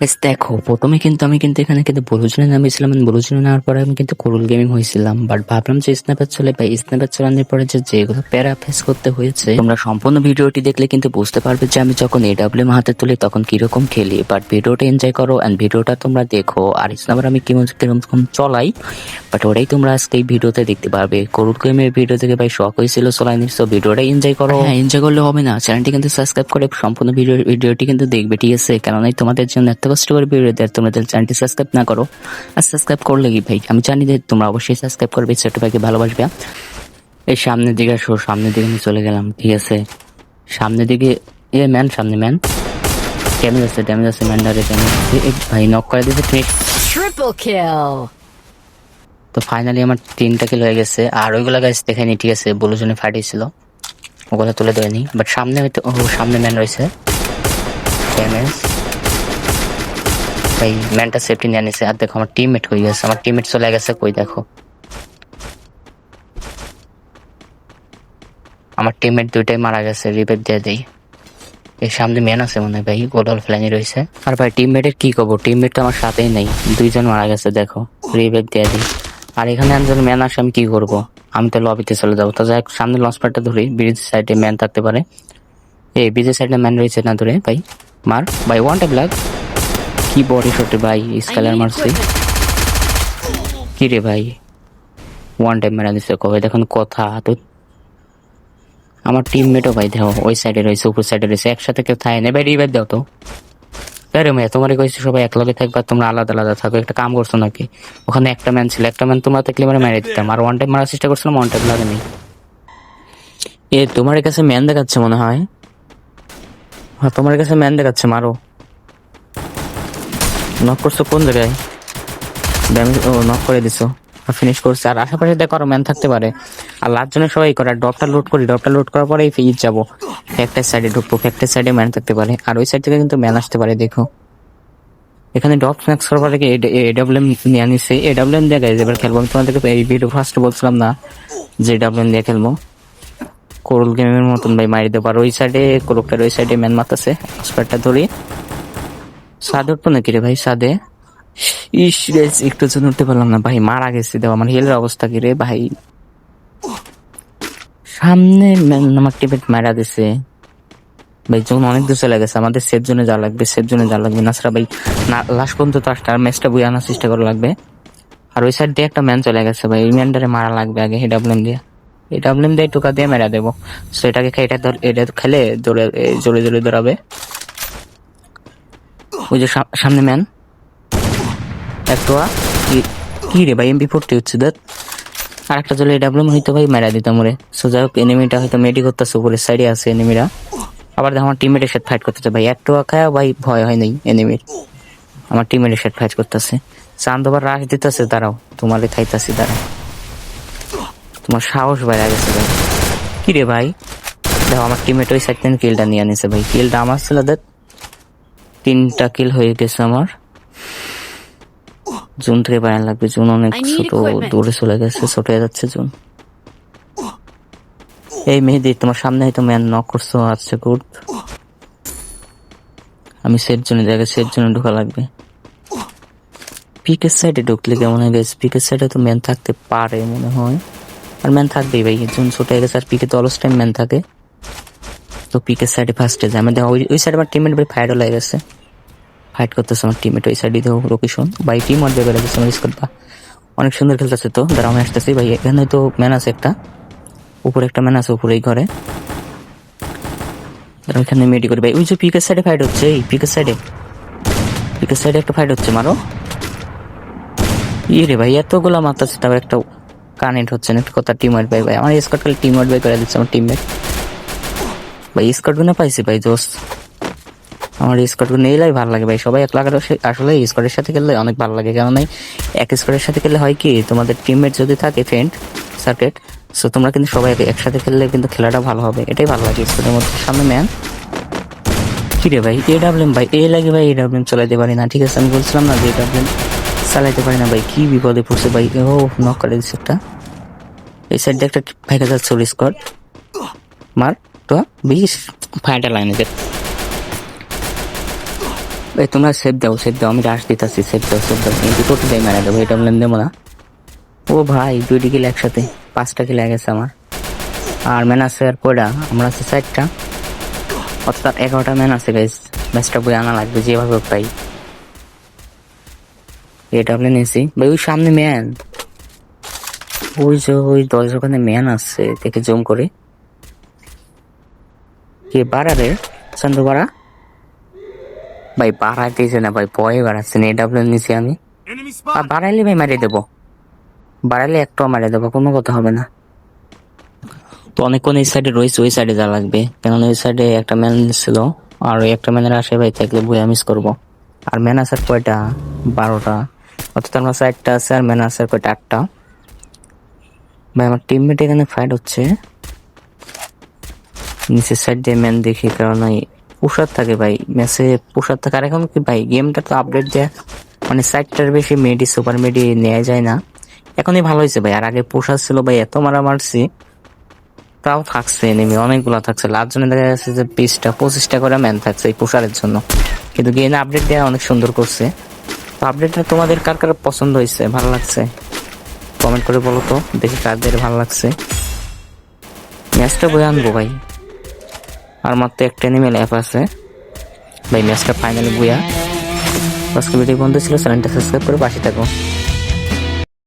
Guys, দেখো প্রথমে কিন্তু আমি কিন্তু এখানে কিন্তু বলুজনে নামিয়েছিলাম বলুজনে নেওয়ার পরে আমি কিন্তু কোরুল গেমিং হয়েছিলাম। বাট ভাবলাম যে স্ন্যাপের চলে বা স্ন্যাপের চালানোর পরে যে যেগুলো প্যারা ফেস করতে হয়েছে তোমরা সম্পূর্ণ ভিডিওটি দেখলে কিন্তু বুঝতে পারবে যে আমি যখন এডাব্লিউএম হাতে তুলি তখন কীরকম খেলি। বাট ভিডিওটা এনজয় করো অ্যান্ড ভিডিওটা তোমরা দেখো। আর স্ন্যাপার আমি কেমন কীরকম চলাই বাট ওটাই তোমরা আজকে এই ভিডিওতে দেখতে পারবে। কোরুল গেমের ভিডিও থেকে ভাই শখ হয়েছিল চলাইনি তো ভিডিওটা এনজয় করো। হ্যাঁ এনজয় করলে হবে না। চ্যানেলটি কিন্তু সাবস্ক্রাইব করে সম্পূর্ণ ভিডিও ভিডিওটি কিন্তু দেখবে ঠিক আছে? কেননা তোমাদের জন্য এত কষ্ট করে ভিডিও দেয় তোমরা যদি চ্যানেলটি সাবস্ক্রাইব না করো। আর সাবস্ক্রাইব করলে কি ভাই? আমি জানি যে তোমরা অবশ্যই সাবস্ক্রাইব করবে ছোট ভাইকে ভালোবাসবে। এই সামনের দিকে আসো সামনের দিকে আমি চলে গেলাম ঠিক আছে? সামনের দিকে এ ম্যান সামনে ম্যান ড্যামেজ আছে ড্যামেজ আছে ড্যামেজ আছে। ভাই নক করে ফিনিশ Triple kill. তো ফাইনালি আমার তিনটা কিল হয়ে গেছে। আর ওইগুলো গাছ দেখাইনি ঠিক আছে? বলু জন্য ফাটিয়েছিল। ওগুলো তুলে দেয়নি বাট সামনে হয়তো ও সামনে ম্যান রয়েছে। ড্যামেজ ভাই ম্যানটা সেফটি নিয়ে নিছে। আর দেখো, আমার টিমমেট কই গেছে? আমার টিমমেট চলে গেছে কই, দেখো। আমার টিমমেট দুইটাই মারা গেছে, রিপেট দিয়ে দেই। এই সামনে ম্যান আছে মনে হয় ভাই গোডল ফ্ল্যানি রয়েছে। আর ভাই টিমমেটের কি করব টিমমেট তো আমার সাথেই নেই। দুইজন মারা গেছে, দেখো। রিবেক দিয়ে দিই। আর এখানে একজন ম্যান আসে, আমি কি করব? আমি তো লবিতে চলে যাব। তো যাই সামনে লঞ্চ প্যাডটা ধরি ব্রিজ সাইডে ম্যান থাকতে পারে। এই ব্রিজের সাইডে ম্যান রয়েছে না ধরে ভাই? মার। ভাই ওয়ান টাইপ লাগ কি বডি শটে ভাই স্কালার মারছি। কি রে ভাই? ওয়ান টাইম মেরা দিচ্ছে কবে? দেখুন কথা তো আমার টিমমেটও ভাই দেখো ওই সাইডে রয়েছে উপর সাইডে রয়েছে একসাথে কেউ থাকে না ভাই রিভাইভ দাও তো। আরে মেয়ে তোমার কইছি সবাই এক লগে থাকবা তোমরা আলাদা আলাদা থাকো একটা কাম করছ নাকি? ওখানে একটা ম্যান ছিল একটা ম্যান তোমরা থাকলে মানে মেরে দিতাম। আর ওয়ান টাইম মারার চেষ্টা করছিলাম ওয়ান টাইম লাগেনি। এ তোমার কাছে ম্যান দেখাচ্ছে মনে হয়? হ্যাঁ তোমার কাছে ম্যান দেখাচ্ছে মারো। নক করছ কোন জায়গায়? ড্যামেজ ও নক করে দিছো। ফিনিশ করছে। আর আশেপাশে দেখো আরও ম্যান থাকতে পারে। আর লাস্ট জনের সবাই করে। ড্রপটা লোড করি। ড্রপটা লোড করার পরে ফিজ যাব। ফ্যাক্টর সাইডে ঢুকবো ফ্যাক্টর সাইডে ম্যান থাকতে পারে। আর ওই সাইড থেকে কিন্তু ম্যান আসতে পারে, দেখো। এখানে ডপ স্ন্যাক্স করার পরে এডাব্লিউএম নিয়ে আনিছে এডাব্লিউএম দিয়ে গাইজ এবার খেলব। আমি তোমাদেরকে এই ভিডিও ফার্স্ট বলছিলাম না যে এডাব্লিউএম দিয়ে খেলব। কোরল গেমের মতন ভাই, মারি দেবো। আর ওই সাইডে কোরকটার ওই সাইডে ম্যান মারতেছে। স্পারটা ধরি। সাদে উঠবো নাকি রে ভাই, সাদে? ইস একটু উঠতে পারলাম না ভাই, মারা গেছে দেওয়া হেলের অবস্থা কি রে ভাই? সামনে টিপেট মারা দিছে। ভাই অনেক দূর চলে গেছে, আমাদের সেফ জোনে যা লাগবে সেফ জোনে লাগবে। নাসরা ভাই, না লাস্ট পর্যন্ত তো আসতে আর ম্যাচটা বই আনার চেষ্টা করা লাগবে। আর ওই সাইড দিয়ে একটা ম্যান চলে গেছে ভাই, ওই ম্যানটারে মারা লাগবে আগে এই দিয়ে। এই দিয়ে টোকা দিয়ে মেরা দেবো। এটাকে এটা এটা খেলে জোরে জোরে জোরে দৌড়াবে। ওই যে সামনে ম্যান একটা কি- রে ভাই এমপি ফোরটি হচ্ছে দেখ। আর একটা চলে ডাবলুম হয়তো ভাই মেরা দিতাম ওরে। সো যাই হোক এনিমিটা হয়তো মেডি করতেছে উপরের সাইডে আছে এনিমিরা আবার দেখো, আমার টিমমেটের সাথে ফাইট করতেছে ভাই। একটু খায়, ভাই ভয় হয় নাই এনিমির আমার টিমমেটের সাথে ফাইট করতেছে। চান্দবার রাশ দিতেছে, দাঁড়াও। তোমার খাইতাছি, দাঁড়াও। তোমার সাহস বাইরে গেছে ভাই। কি রে ভাই? দেখো, আমার টিমমেট ওই সাইড থেকে কিলটা নিয়ে আনিছে ভাই। কিলটা আমার ছিল, দেখ। তিনটা কিল হয়ে গেছে আমার। জুন থেকে বাইরে লাগবে জুন অনেক ছোট দূরে চলে গেছে ছোট হয়ে যাচ্ছে জুন। এই মেহেদি তোমার সামনে হয়তো ম্যান নক করছ আচ্ছা গুড। আমি সেফ জোনে জায়গায় সেফ জোনে ঢোকা লাগবে। পিকের সাইডে ঢুকলে কেমন হয় গেছে পিকের সাইডে তো ম্যান থাকতে পারে মনে হয়। আর ম্যান থাকবেই ভাই জুন ছোট হয়ে গেছে আর পিকে তো অলস টাইম ম্যান থাকে। তো পিকের সাইডে ফার্স্টে যায়। আমাদের ওই ওই সাইডে আমার টিমমেট ভাই ফায়ারও লেগে গেছে। ফাইট করতেছে আমার টিমমেট ওই সাইডে দেখো লোকেশন ভাই টিম আর বেড়ে গেছে আমার স্কোর অনেক সুন্দর খেলতেছে তো, দাঁড়া, আমি আসতেছি, ভাই, এখানে তো ম্যান আছে একটা। উপরে একটা ম্যান আছে, উপরে এই ঘরে। এখানে মেডি করি। ভাই, ওই যে পিকের সাইডে ফাইট হচ্ছে, এই পিকের সাইডে পিকের সাইডে একটা ফাইট হচ্ছে, মারো। ইয়ে রে ভাই, এতগুলা মারতেছে, তারপর একটা কানেক্ট হচ্ছে না, একটা কথা টিম ওয়াইট ভাই ভাই, আমার স্কট খালি টিম ওয়ার্ড ভাই করে দিচ্ছে, আমার টিমমেট ভাই স্কট গুনে পাইছি, ভাই দোস্ত আমার স্কটগুলো নিলেই ভালো লাগে ভাই। সবাই এক লাগার আসলে স্কটের সাথে খেললে অনেক ভালো লাগে। কারণ এক স্কটের সাথে খেললে হয় কি, তোমাদের টিমমেট যদি থাকে ফ্রেন্ড সার্কিট সো তোমরা কিন্তু সবাই একসাথে খেললে কিন্তু খেলাটা ভালো হবে। এটাই ভালো লাগে স্কটের মধ্যে। সামনে ম্যান কি রে ভাই? এ ডাবলেম ভাই এ লাগে ভাই এ ডাবলেম চালাইতে পারি না। ঠিক আছে, আমি বলছিলাম না যে এ ডাবলেম চালাইতে পারি না ভাই। কি বিপদে পড়ছে ভাই? ও নক করে দিচ্ছে একটা। এই সাইডে একটা ভাইকা যাচ্ছে স্কট মার তো বিশ ফাইটা লাইনে এই তোমরা সেভ দাও সেভ দাও, আমি রাশ দিতেছি সেভ দাও সেভ দাও। কিন্তু টোটালি মারা দেবো এটা বললাম দেবো না। ও ভাই দুইটি কিল একসাথে, পাঁচটা কিল গেছে আমার। আর ম্যান আছে আর কয়টা? আমরা আছে চারটা। অর্থাৎ এগারোটা ম্যান আছে গাইজ ম্যাচটা বই আনা লাগবে, যেভাবে পাই এটা আপনি নিয়েছি। ভাই, ওই সামনে ম্যান ওই যে, ওই দরজার ওখানে ম্যান আছে, দেখে জুম করে। কে, বাড়া রে? চন্দ্র ভাই বাড়াইতেছে না ভাই ভয়ে বাড়াচ্ছে না এটা আপনার নিচে আমি। আর বাড়াইলে ভাই মারিয়ে দেবো। বাড়াইলে একটাও মারিয়ে দেবো কোনো কথা হবে না। তো অনেকক্ষণ এই সাইডে রয়েছে ওই সাইডে যা লাগবে। কেননা ওই সাইডে একটা ম্যান ছিল আর ওই একটা ম্যানের আসে ভাই থাকলে বইয়া মিস করব। আর ম্যান আসার কয়টা? বারোটা। অর্থাৎ আমার সাইডটা আছে আর ম্যান আসার কয়টা? আটটা। ভাই আমার টিমমেট এখানে ফাইট হচ্ছে। নিচের সাইড দিয়ে ম্যান দেখি কারণ ওই পোশাক থাকে ভাই ম্যাচে পোশাক থাকে। আর এখন কি ভাই গেমটা তো আপডেট দেয় মানে সাইডটার বেশি মেডি সুপার মেডি নেওয়া যায় না। এখনই ভালো হয়েছে ভাই, আর আগে পোশাক ছিল ভাই, এত মারা মারছি তাও থাকছে এনিমি অনেকগুলো থাকছে। লাস্ট জনে দেখা যাচ্ছে যে বিশটা, পঁচিশটা করে ম্যান থাকছে এই পোশারের জন্য। কিন্তু গেম আপডেট দেওয়া অনেক সুন্দর করছে। তো আপডেটটা তোমাদের কার কার পছন্দ হয়েছে, ভালো লাগছে? কমেন্ট করে বলো তো, দেখি কাদের ভালো লাগছে। ম্যাচটা বই আনব ভাই। আর মাত্র একটা এনিমেল অ্যাপ আছে। ভাই, ম্যাচটা ফাইনালি বুয়া আজকে ভিডিও বন্ধ ছিল চ্যানেলটা সাবস্ক্রাইব করে পাশে থাকো।